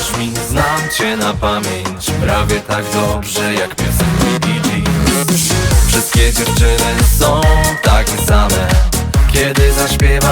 Uwierz mi, znam cię na pamięć. Prawie tak dobrze jak piosenki Bee Wszystkie dziewczyny są takie same. Kiedy zaśpiewam,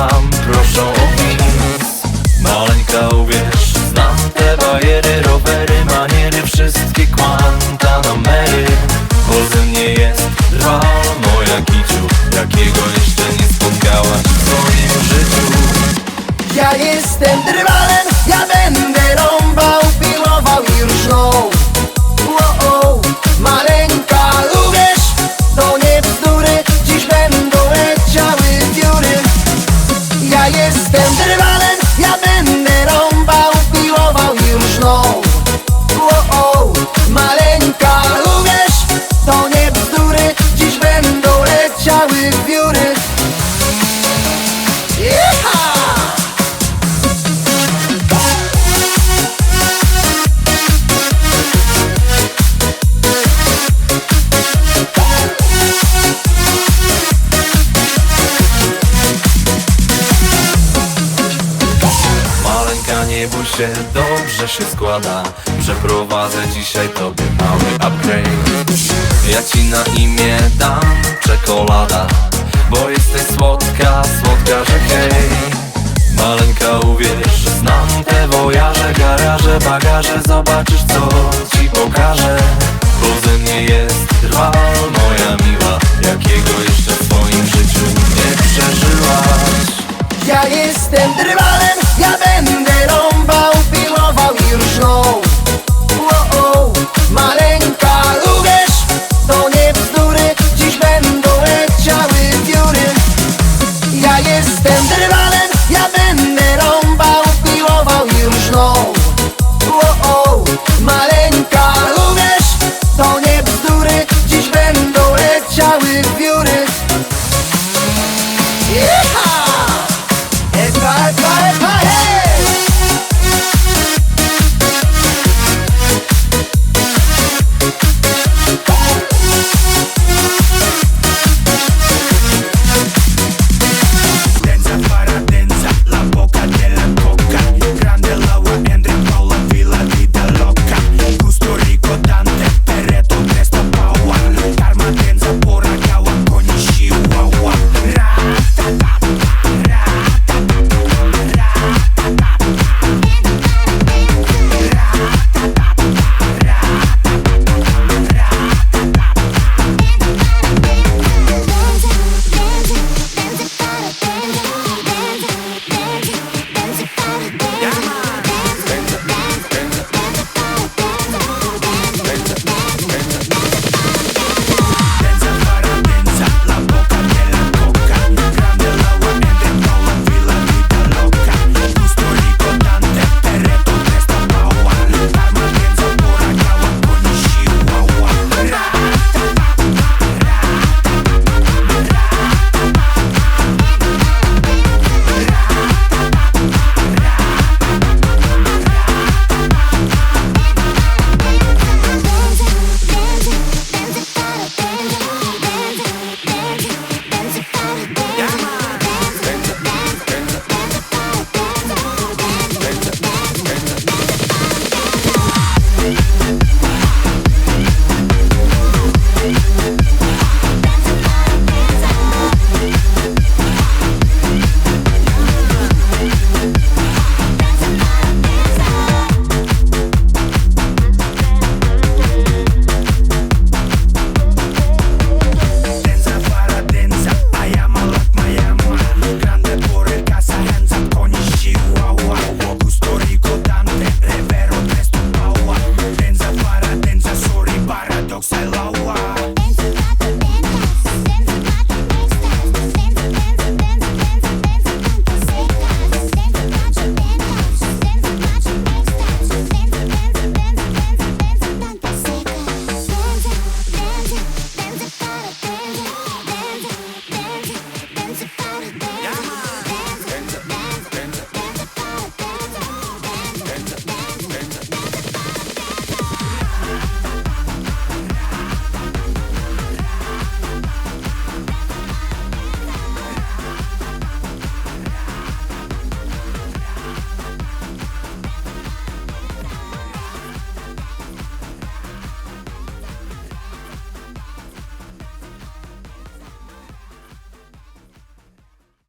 się, dobrze się składa. Przeprowadzę dzisiaj tobie mały upgrade. Ja ci na imię dam czekolada Bo jesteś słodka, słodka, że hej. Maleńka, uwierz, znam te wojaże Garaże, bagaże, zobaczysz co ci pokażę. Bo ze mnie jest drwal, moja miła shall with beauty.